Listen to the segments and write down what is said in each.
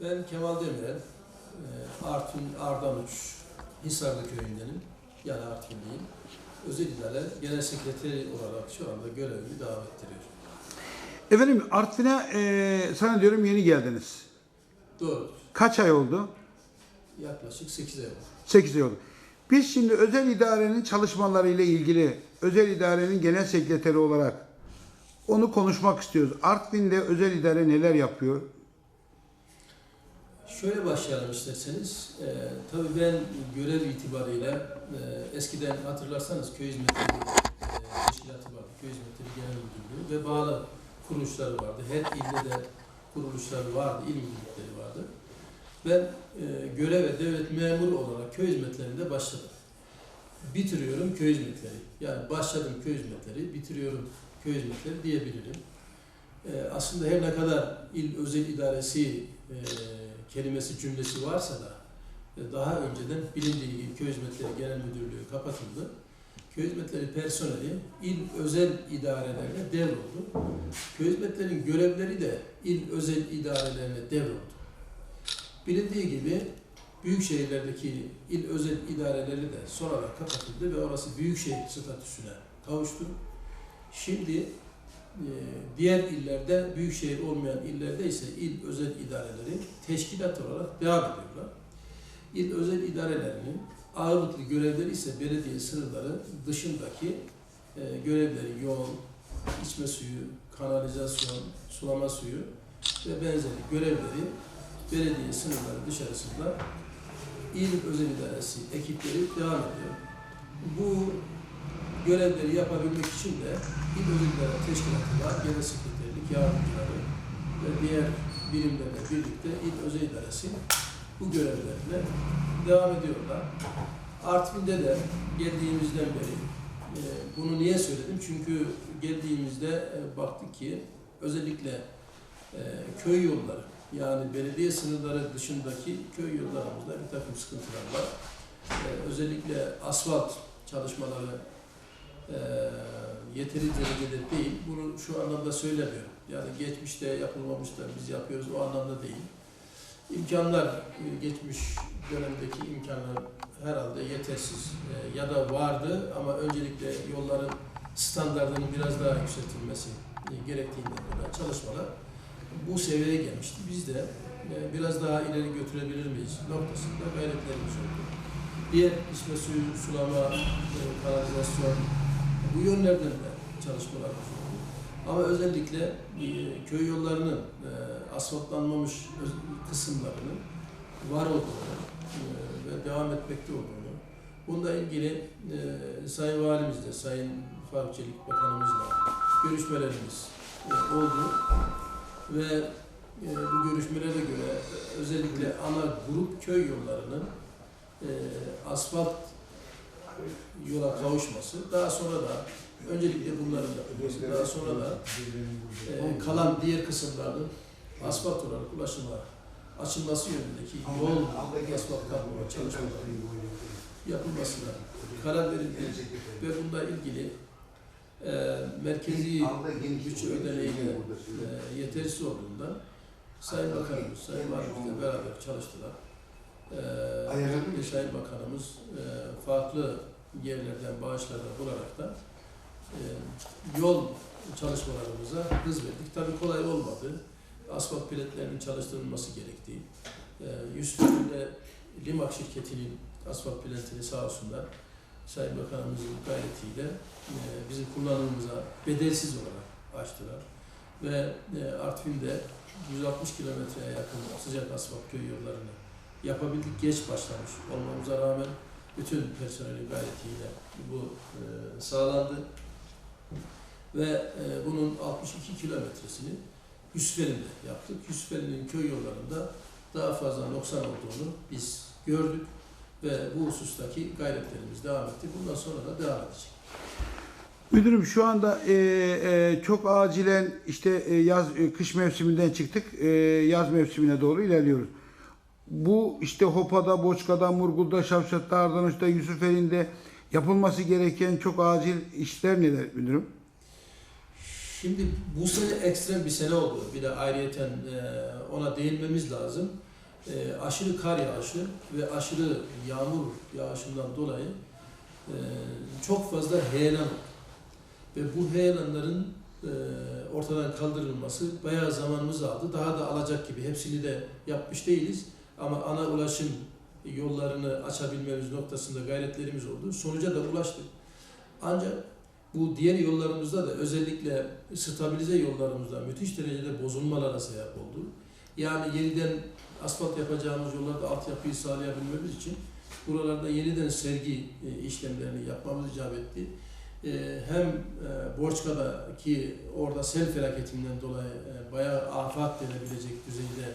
Ben Kemal Demirel, e, Artvin Ardanuç, Hisarlı köyündenim. Yani Artvinliyim. Özel İdare Genel Sekreteri olarak şu anda görevimi devam ettiriyorum. Efendim Artvin'e e, sana diyorum yeni geldiniz. Doğru. Kaç ay oldu? Yaklaşık 8 ay oldu. 8 ay oldu. Biz şimdi özel idarenin çalışmaları ile ilgili özel idarenin genel sekreteri olarak onu konuşmak istiyoruz. Artvin'de özel idare neler yapıyor? Şöyle başlayalım isterseniz. Ee, tabii ben görev itibariyle e, eskiden hatırlarsanız köy hizmetleri e, teşkilatı vardı. Köy hizmetleri genel müdürlüğü ve bağlı kuruluşları vardı. Her ilde de kuruluşları vardı, il müdürlükleri vardı. Ben e, göreve devlet memuru olarak köy hizmetlerinde başladım. Bitiriyorum köy hizmetleri. Yani başladım köy hizmetleri, bitiriyorum köy hizmetleri diyebilirim. E, aslında her ne kadar il özel idaresi e, kelimesi cümlesi varsa da e, daha önceden bilindiği gibi köy hizmetleri genel müdürlüğü kapatıldı. Köy hizmetleri personeli il özel idarelerine devroldu. Köy hizmetlerinin görevleri de il özel idarelerine devroldu. Bilindiği gibi büyük şehirlerdeki il özel idareleri de sonradan kapatıldı ve orası büyükşehir statüsüne kavuştu. Şimdi diğer illerde, büyükşehir olmayan illerde ise il özel idareleri teşkilat olarak devam ediyorlar. İl özel idarelerinin ağırlıklı görevleri ise belediye sınırları dışındaki e, görevleri yol, içme suyu, kanalizasyon, sulama suyu ve benzeri görevleri belediye sınırları dışarısında il özel idaresi ekipleri devam ediyor. Bu görevleri yapabilmek için de İl Özel İdare Teşkilatı var, Genel Sekreterlik Yardımcıları ve diğer birimlerle birlikte İl Özel bu görevlerine devam ediyorlar. Artvin'de de geldiğimizden beri e, bunu niye söyledim? Çünkü geldiğimizde e, baktık ki özellikle e, köy yolları yani belediye sınırları dışındaki köy yollarımızda bir takım sıkıntılar var. E, özellikle asfalt çalışmaları e, yeteri derecede değil. Bunu şu anlamda söylemiyorum. Yani geçmişte yapılmamış da biz yapıyoruz o anlamda değil. İmkanlar, e, geçmiş dönemdeki imkanlar herhalde yetersiz e, ya da vardı ama öncelikle yolların standartının biraz daha yükseltilmesi e, gerektiğinden dolayı çalışmalar bu seviyeye gelmişti. Biz de e, biraz daha ileri götürebilir miyiz noktasında gayretlerimiz oldu. Diğer içme suyu, sulama, e, kanalizasyon bu yönlerden de çalışmalarımız oldu. Ama özellikle e, köy yollarının e, asfaltlanmamış kısımlarının var olduğunu e, ve devam etmekte olduğunu, bununla ilgili Sayın Valimizle, Sayın Faruk Çelik Bakanımızla görüşmelerimiz oldu ve bu görüşmelere göre özellikle ana grup köy yollarının asfalt yola kavuşması, daha sonra da öncelikle bunların yapılması, daha sonra da e, kalan diğer kısımların asfalt olarak ulaşıma açılması yönündeki yol asfalt kalkma çalışmaları yapılmasına karar verildi. Ve bununla ilgili e, merkezi bütçe ödeneğiyle e, yetersiz olduğunda Sayın Bakanımız, Sayın Valimizle beraber çalıştılar. E, özellikle Sayın Bakanımız e, farklı yerlerden bağışlarda bularak da e, yol çalışmalarımıza hız verdik. Tabii kolay olmadı. Asfalt biletlerinin çalıştırılması gerektiği. E, Yusuf'un Limak şirketinin asfalt biletini sağ olsunlar Sayın Bakanımızın gayretiyle bizim kullanımımıza bedelsiz olarak açtılar. Ve Artvin'de 160 kilometreye yakın sıcak asfalt köy yollarını yapabildik. Geç başlamış olmamıza rağmen bütün personelin gayretiyle bu e, sağlandı. Ve e, bunun 62 kilometresini Yusufeli'nde yaptık. Yusufeli'nin köy yollarında daha fazla noksan olduğunu biz gördük ve bu husustaki gayretlerimiz devam etti. Bundan sonra da devam edecek. Müdürüm şu anda e, e, çok acilen işte e, yaz e, kış mevsiminden çıktık. E, yaz mevsimine doğru ilerliyoruz. Bu işte Hopa'da, Boçka'da, Murgul'da, Şavşat'ta, Ardanuş'ta, Yusufeli'nde yapılması gereken çok acil işler neler müdürüm? Şimdi bu sene ekstrem bir sene oldu. Bir de ayrıyeten e, ona değinmemiz lazım. E, aşırı kar yağışı ve aşırı yağmur yağışından dolayı e, çok fazla heyelan ve bu heyelanların ortadan kaldırılması bayağı zamanımızı aldı. Daha da alacak gibi. Hepsini de yapmış değiliz. Ama ana ulaşım yollarını açabilmemiz noktasında gayretlerimiz oldu. Sonuca da ulaştık. Ancak bu diğer yollarımızda da özellikle stabilize yollarımızda müthiş derecede bozulmalara sebep oldu. Yani yeniden asfalt yapacağımız yollarda altyapıyı sağlayabilmemiz için buralarda yeniden sergi e, işlemlerini yapmamız icap etti. E, Hem e, Borçka'daki orada sel felaketinden dolayı bayağı afat denebilecek düzeyde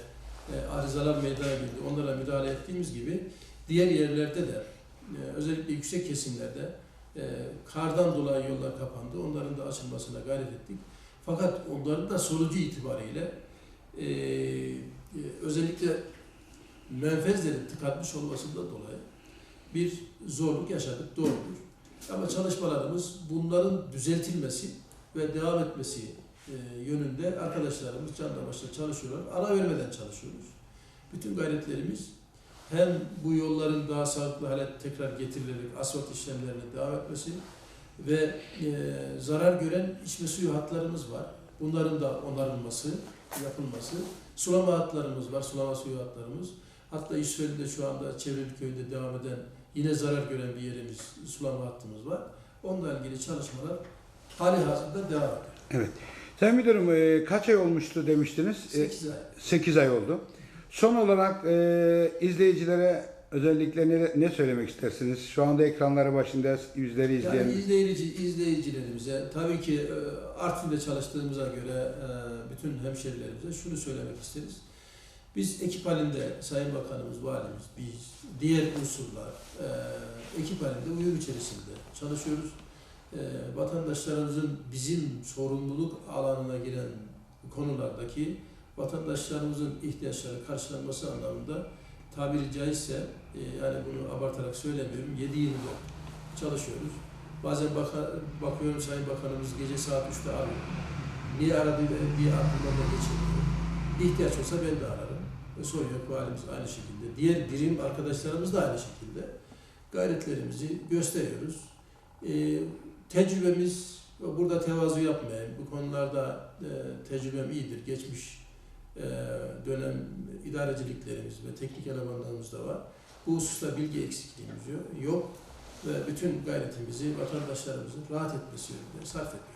e, arızalar meydana geldi. Onlara müdahale ettiğimiz gibi diğer yerlerde de e, özellikle yüksek kesimlerde e, kardan dolayı yollar kapandı. Onların da açılmasına gayret ettik. Fakat onların da sonucu itibariyle özellikle menfezlerin tıkanmış olmasından dolayı bir zorluk yaşadık. Doğrudur. Ama çalışmalarımız bunların düzeltilmesi ve devam etmesi yönünde arkadaşlarımız canla başla çalışıyorlar. Ara vermeden çalışıyoruz. Bütün gayretlerimiz hem bu yolların daha sağlıklı hale tekrar getirilerek asfalt işlemlerine devam etmesi ve e, zarar gören içme suyu hatlarımız var. Bunların da onarılması, yapılması. Sulama hatlarımız var, sulama suyu hatlarımız. Hatta İsrail'de şu anda Çevreli Köy'de devam eden yine zarar gören bir yerimiz, sulama hattımız var. Onunla ilgili çalışmalar hali hazırda devam ediyor. Sayın Müdürüm e, kaç ay olmuştu demiştiniz? 8 ay. 8 ay oldu. Son olarak e, izleyicilere özellikle ne, ne söylemek istersiniz? Şu anda ekranları başında yüzleri izleyen... Yani izleyici, izleyicilerimize tabii ki e, Artvin'de çalıştığımıza göre e, bütün hemşerilerimize şunu söylemek isteriz. Biz ekip halinde Sayın Bakanımız, Valimiz, biz, diğer unsurlar e, ekip halinde uyum içerisinde çalışıyoruz. E, vatandaşlarımızın bizim sorumluluk alanına giren konulardaki vatandaşlarımızın ihtiyaçları karşılanması anlamında tabiri caizse e, yani bunu abartarak söylemiyorum 7-24 çalışıyoruz. Bazen baka, bakıyorum Sayın Bakanımız gece saat 3'te arıyor. Niye aradı diye aklımdan da geçirmiyor. İhtiyaç olsa ben de ararım. Ve sorun yok valimiz aynı şekilde. Diğer birim arkadaşlarımız da aynı şekilde. Gayretlerimizi gösteriyoruz. E, tecrübemiz burada tevazu yapmayayım. Bu konularda e, tecrübem iyidir. Geçmiş e, dönem idareciliklerimiz ve teknik elemanlarımız da var. Bu hususta bilgi eksikliğimiz yok. ve bütün gayretimizi vatandaşlarımızın rahat etmesi yönünde sarf ediyoruz.